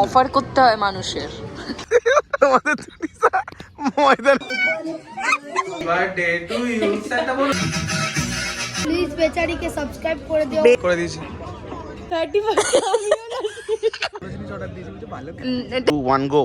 Offer করতে হয় মানুষের। তোমাদের ময়দান। বার্থডে টু ইউ প্লিজ বেচারিকে সাবস্ক্রাইব করে দিও। করে দিয়েছি। Two one go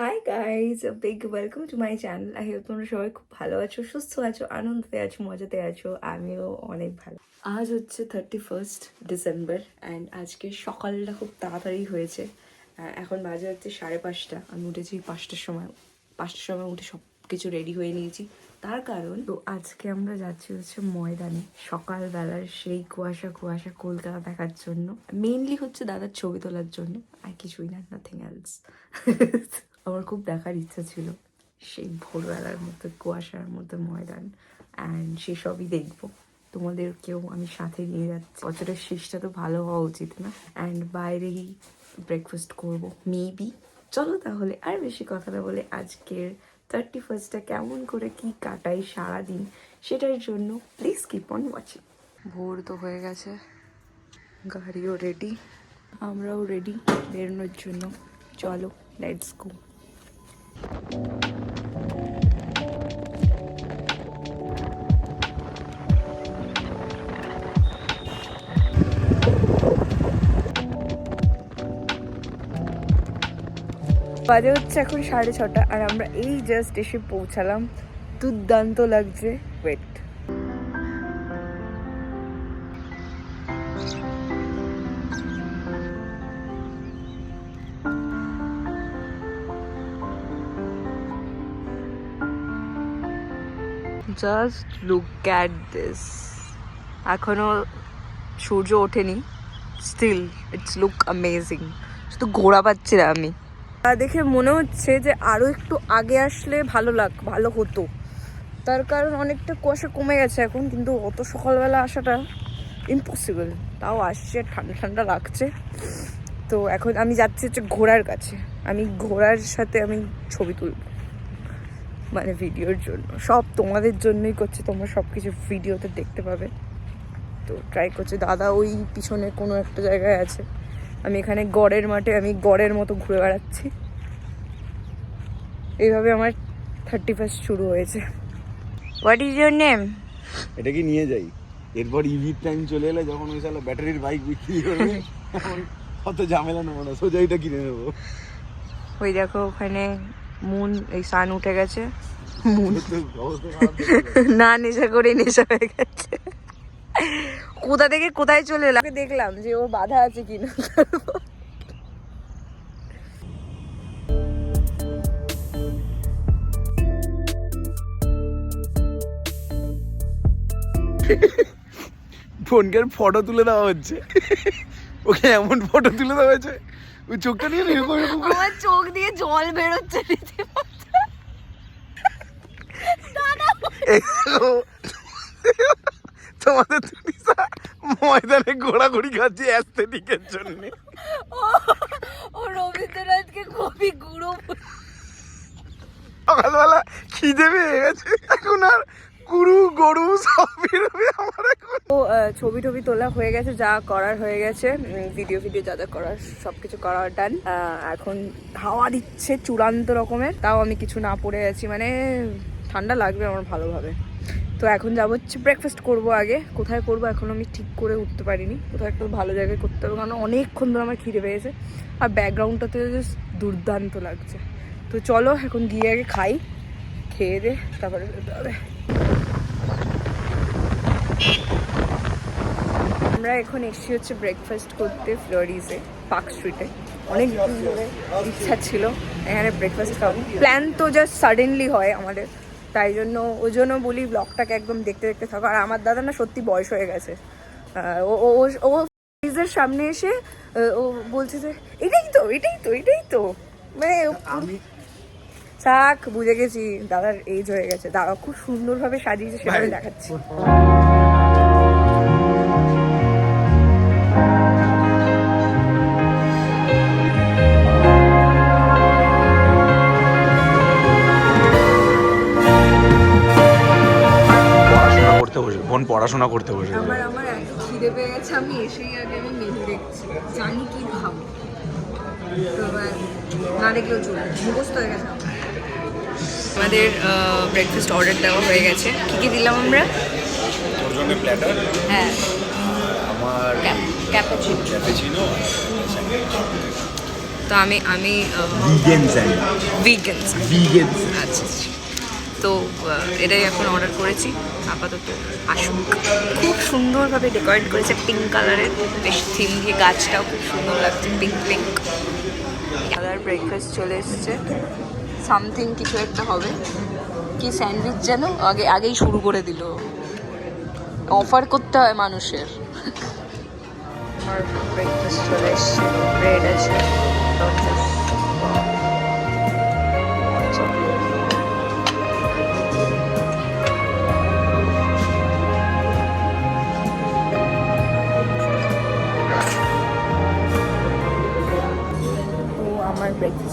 hi guys big welcome to my channel I hope তোমরা সবাই খুব ভালো আছো, সুস্থ আছো আনন্দতে আছো, মজাতে আছো। আমিও অনেক ভালো। আজ হচ্ছে থার্টি ফার্স্ট ডিসেম্বর অ্যান্ড আজকে সকালটা খুব তাড়াতাড়ি হয়েছে। এখন বাজে হচ্ছে সাড়ে পাঁচটা। আমি উঠেছি পাঁচটার সময়। পাঁচটার সময় উঠে সব কিছু রেডি হয়ে নিয়েছি। তার কারণ, তো আজকে আমরা যাচ্ছি হচ্ছে ময়দানে। সকালবেলার সেই কুয়াশা কুয়াশা কলকাতা দেখার জন্য। মেনলি হচ্ছে দাদার ছবি তোলার জন্য। আর কিছুই না নাথিং এলস আমার খুব দেখার ইচ্ছা ছিল সেই ভোরবেলার মধ্যে কুয়াশার মধ্যে ময়দান অ্যান্ড সেসবই দেখব। তোমাদেরকেও আমি সাথে নিয়ে যাচ্ছি। বছরের শেষটা তো ভালো হওয়া উচিত না। অ্যান্ড বাইরেই ব্রেকফাস্ট করব মেবি চলো তাহলে আর বেশি কথা না বলে আজকের থার্টি ফার্স্টটা কেমন করে কি কাটাই সারাদিন সেটার জন্য প্লিজ কিপ অন ওয়াচিং ভোর তো হয়ে গেছে, গাড়িও রেডি আমরাও রেডি বেরোনোর জন্য। চলো লেটস গো বাজে হচ্ছে এখন সাড়ে ছটা আর আমরা এই জাস্ট এসে পৌঁছালাম। দুর্দান্ত লাগছে। জাস্ট লুক অ্যাট দিস এখনও সূর্য ওঠেনি স্টিল ইটস লুক অ্যামেজিং শুধু ঘোরা পাচ্ছি না আমি। তা দেখে মনে হচ্ছে যে আরও একটু আগে আসলে ভালো লাগ, ভালো হতো। তার কারণ অনেকটা কুয়াশা কমে গেছে এখন, কিন্তু অত সকালবেলা আসাটা ইম্পসিবল তাও আসছে, ঠান্ডা ঠান্ডা লাগছে। তো এখন আমি যাচ্ছি হচ্ছে ঘোড়ার কাছে। আমি ঘোড়ার সাথে আমি ছবি তুলব। মানে ভিডিওর জন্য। সব তোমাদের জন্যই করছে তোমরা সব কিছু ভিডিওতে দেখতে পাবে। তো ট্রাই করছে। দাদা ওই পিছনে কোনো একটা জায়গায় আছে। আমি এখানে গড়ের মাঠে আমি গড়ের মতো ঘুরে বেড়াচ্ছি। এইভাবে আমার থার্টি ফার্স্ট শুরু হয়েছে। হোয়াট ইজ ইউর নেম এটা কি নিয়ে যাই? এরপর ইভির টাইম চলে এলে যখন ওই সালে ব্যাটারির বাইক বিক্রি করবে অত ঝামেলা নেব না সোজা এটা কিনে নেব। ওই দেখো ওখানে মুন এই সান উঠে গেছে। মুন। না নেশা করে নেশা হয়ে গেছে। কোথা থেকে কোথায় চলে এলাম দেখলাম যে ও বাধা আছে কিনা। ফোনকে ফটো তুলে দেওয়া হচ্ছে। ওকে এমন ফটো তুলে দেওয়া হয়েছে। ওই চোখটা নিয়ে এরকম এরকম আমার চোখ দিয়ে জল বেরোচ্ছে তোমাদের তুলিসা ময়দানে ঘোরাঘুরি খাচ্ছে অ্যাস্থেটিকের জন্য। ও- রবীন্দ্রনাথকে খুবই গুরু সকালবেলা খিদে পেয়ে গেছে এখন আর গুরু গরু তো ছবি টবি তোলা হয়ে গেছে, যা করার হয়ে গেছে। ভিডিও ভিডিও যা যা করার সব কিছু করা ডান এখন হাওয়া দিচ্ছে চূড়ান্ত রকমের তাও আমি কিছু না পড়ে আছি মানে ঠান্ডা লাগবে আমার ভালোভাবে। তো এখন যাব, হচ্ছে ব্রেকফাস্ট করব আগে। কোথায় করব এখন আমি ঠিক করে উঠতে পারিনি। কোথাও একটা ভালো জায়গায় করতে হবে, কারণ অনেকক্ষণ ধরে আমার খিদে পেয়েছে। আর ব্যাকগ্রাউন্ডটাতে দুর্দান্ত লাগছে। তো চলো, এখন গিয়ে আগে খাই, খেয়ে দে, তারপরে বেরোতে হবে। আমরা এখন এসেছি হচ্ছে ব্রেকফাস্ট করতে ফ্লোরিজে পার্ক স্ট্রিটে। অনেক ধরে ইচ্ছা ছিল এখানে ব্রেকফাস্ট খাব প্ল্যান তো জাস্ট সাডেনলি হয় আমাদের। তাই জন্য ওই জন্য বলি ব্লগটাকে একদম দেখতে দেখতে থাকো। আর আমার দাদা না সত্যি বয়স হয়ে গেছে। ও ও- ফ্রিজের সামনে এসে ও বলছে যে এটাই তো এটাই তো এটাই তো। মানে আমি থাক বুঝে গেছি। দাদার এজ হয়ে গেছে। দাদা খুব সুন্দরভাবে সাজিয়েছে সেভাবে দেখাচ্ছি। বোন পড়াশোনা করতে বসে আমার আমার খিদে পেয়ে গেছে আমি এসেই আগে আমি মেনু দেখছি। জানি কি খাব। তো এবার না দেখলেও চলবে মুখস্থ হয়ে গেছে। আমাদের ব্রেকফাস্ট অর্ডার দেওয়া হয়ে গেছে। কী কী দিলাম আমরা? তোর জন্য প্ল্যাটার হ্যাঁ। আমার ক্যাপাচিনো ক্যাপেচিনো তো আমি আমি ভিগেন স্যান্ড ভিগান ভিগেন আচ্ছা আচ্ছা। তো এটাই এখন অর্ডার করেছি। আপাতত আসুক। খুব সুন্দরভাবে ডেকোরেট করেছে পিঙ্ক কালারের বেশ থিম দিয়ে গাছটাও খুব সুন্দর লাগছে পিঙ্ক পিঙ্ক কালার ব্রেকফাস্ট চলে এসেছে। সামথিং কিছু একটা হবে। কি স্যান্ডউইচ যেন? আগে আগেই শুরু করে দিল। অফার করতে হয় মানুষের। ব্রেকফাস্ট চলে এসছে। ব্রেড আছে।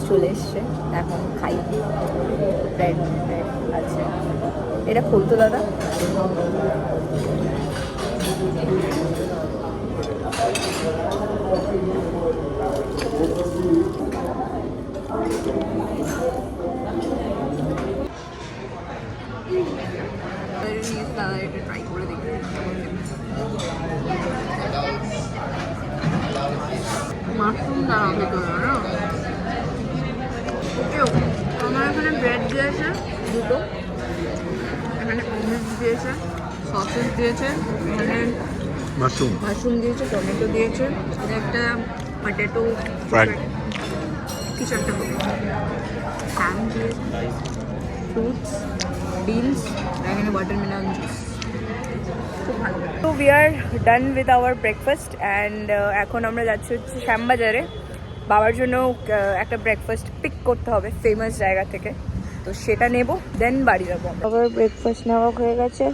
চলে এসছে এখন খাই। ব্রেড আছে। এটা খুলতো দাদা এটা ট্রাই করে দেখি মাশরুম দাঁড়াও ভেতরে না কেউ আমার এখানে ব্রেড দিয়েছে দুটো এখানে অমলেট দিয়েছে সসেস দিয়েছে মাশরুম। মাশরুম দিয়েছে টমেটো দিয়েছে এটা একটা পটেটো Fried. কিছু একটা হ্যাম দিয়েছে ফ্রুটস বিনস এখানে ওয়াটারমেলন জুস তো we are done with our breakfast and এখন আমরা যাচ্ছি হচ্ছে শ্যামবাজারে। বাবার জন্য একটা ব্রেকফাস্ট পিক করতে হবে ফেমাস জায়গা থেকে। তো সেটা নেব দেন বাড়ি যাব আবার ব্রেকফাস্ট নেওয়া হয়ে গেছে।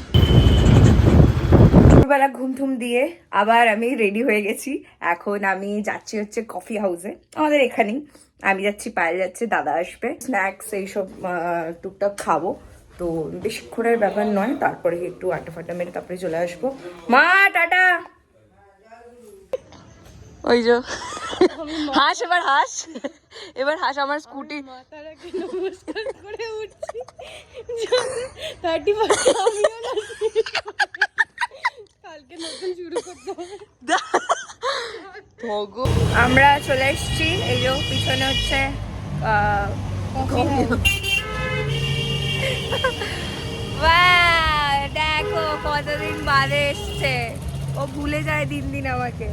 দুপুরবেলা ঘুম ঠুম দিয়ে আবার আমি রেডি হয়ে গেছি। এখন আমি যাচ্ছি হচ্ছে কফি হাউসে আমাদের এখানেই। আমি যাচ্ছি পায়ে যাচ্ছে দাদা আসবে। স্ন্যাক্স এইসব টুকটাক খাব। তো বেশিক্ষণের ব্যাপার নয় তারপরে একটু আটা ফাটা মেরে তারপরে চলে আসব। মা টাটা! ওই যে হাস এবার হাস। এবার হাস আমার স্কুটি আমরা চলে এসেছি এই যে পিছনে হচ্ছে দেখো কতদিন বাদে এসছে। ও ভুলে যায় দিন দিন আমাকে।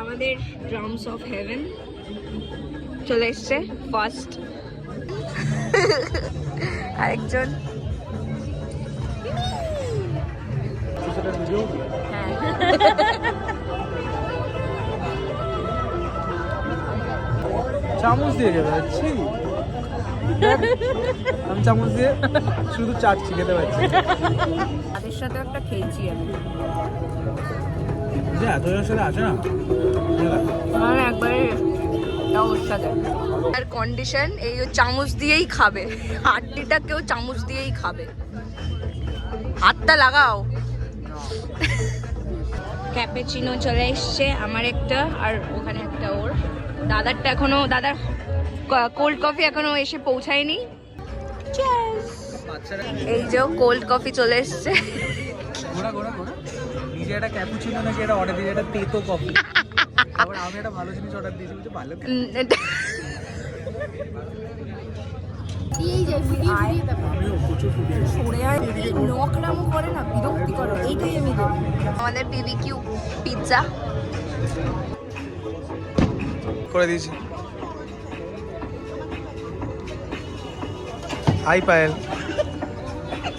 আমাদের ড্রামস অফ হেভেন চলে এসছে ফার্স্ট আরেকজন। চামচ দিয়ে খেতে পাচ্ছি আমি চামচ দিয়ে শুধু চাটছি খেতে পাচ্ছি তাদের সাথে একটা খেয়েছি আমি। যে এত সাথে আছে না? আমার একবারে আর কন্ডিশন এই চামচ দিয়েই খাবে। হাড্ডিটা কেউ চামচ দিয়েই খাবে। হাতটা লাগাও। ক্যাপেচিনো চলে এসছে আমার একটা আর ওখানে একটা ওর। দাদারটা এখনও দাদার কোল্ড কফি এখনও এসে পৌঁছায়নি! এই যে কোল্ড কফি চলে এসছে। ঘোরা ঘোরা ঘোরা। নিজে একটা ক্যাপুচিনো নাকি একটা অর্ডার দিয়ে একটা তেতো কফি আবার আমি একটা ভালো জিনিস অর্ডার দিয়েছি বলছে ভালো এটা- না আমাদের বিবিকিউ পিৎজা করে দিয়েছি। হাই পায়েল।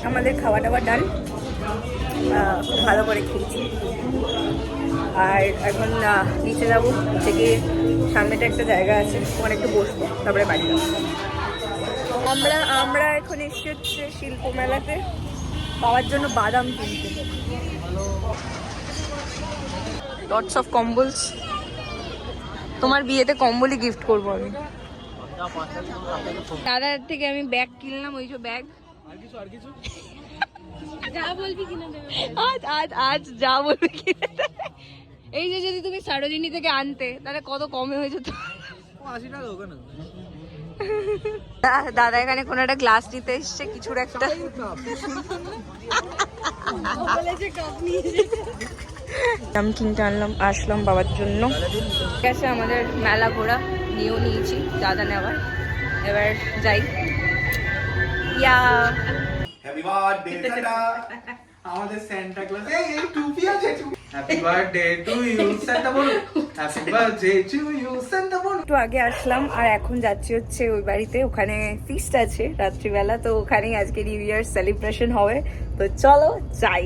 আমাদের খাওয়া দাওয়া ডান খুব ভালো করে খেয়েছি। আর এখন নিচে যাব নিচে গিয়ে সামনেটা একটা জায়গা আছে ওখানে একটু বসবো তারপরে বাড়ি যাব। আমরা আমরা এখন এসে হচ্ছে শিল্প মেলাতে পাওয়ার জন্য বাদাম কিনতে। লটস অফ কম্বলস। তোমার বিয়েতে কম্বলই গিফট করব আমি। দাদার থেকে আমি ব্যাগ কিনলাম ওই যে ব্যাগ আর কিছু আর কিছু? আজ আজ আজ যা বলবে কিনে এই যে যদি তুমি সারোজিনী থেকে আনতে তাহলে কত কমে হয়ে যেত দাদা এখানে কোনো একটা গ্লাস নিতে এসছে কিছুর একটা। কিনতে আনলাম আসলাম বাবার জন্য। ঠিক আছে আমাদের মেলা ঘোরা নিয়েও নিয়েছি দাদা নেওয়ার। এবার যাই। ইয়া। বার্থডে টাটা আমাদের সান্টা ক্লজ এই এই টুপি আছে happy birthday to you Santa বলো happy birthday to you Santa বলো একটু আগে আসলাম আর এখন যাচ্ছি হচ্ছে ওই বাড়িতে ওখানে ফিস্ট আছে রাত্রিবেলা তো ওখানেই আজকে নিউ ইয়ার সেলিব্রেশন হবে। তো চলো যাই।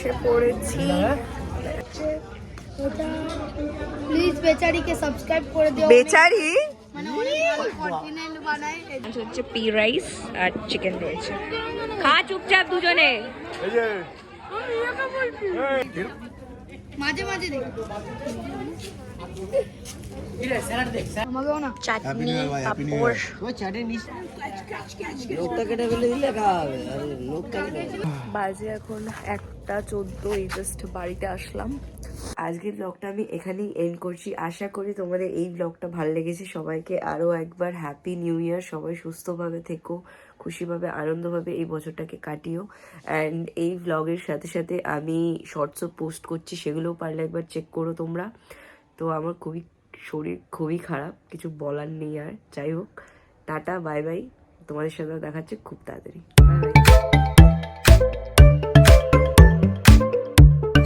বসে পড়েছি। প্লিজ বেচারিকে সাবস্ক্রাইব করে দিও। বেচারি? মানে হচ্ছে পি রাইস আর চিকেন রয়েছে। খা চুপচাপ দুজনে। মাঝে মাঝে দেখ। বাজে এখন একটা চোদ্দ, এই জাস্ট বাড়িতে আসলাম। আজকের ব্লগটা আমি এখানেই এন্ড করছি। আশা করি তোমাদের এই ব্লগটা ভালো লেগেছে। সবাইকে আরও একবার হ্যাপি নিউ ইয়ার সবাই সুস্থভাবে থেকো, খুশিভাবে, আনন্দভাবে এই বছরটাকে কাটিও। অ্যান্ড এই ব্লগের সাথে সাথে আমি শর্টসও পোস্ট করছি, সেগুলোও পারলে একবার চেক করো তোমরা। তো আমার খুবই শরীর খুবই খারাপ, কিছু বলার নেই আর। যাই হোক, টাটা, বাই বাই। তোমাদের সাথে দেখাচ্ছে খুব তাড়াতাড়ি।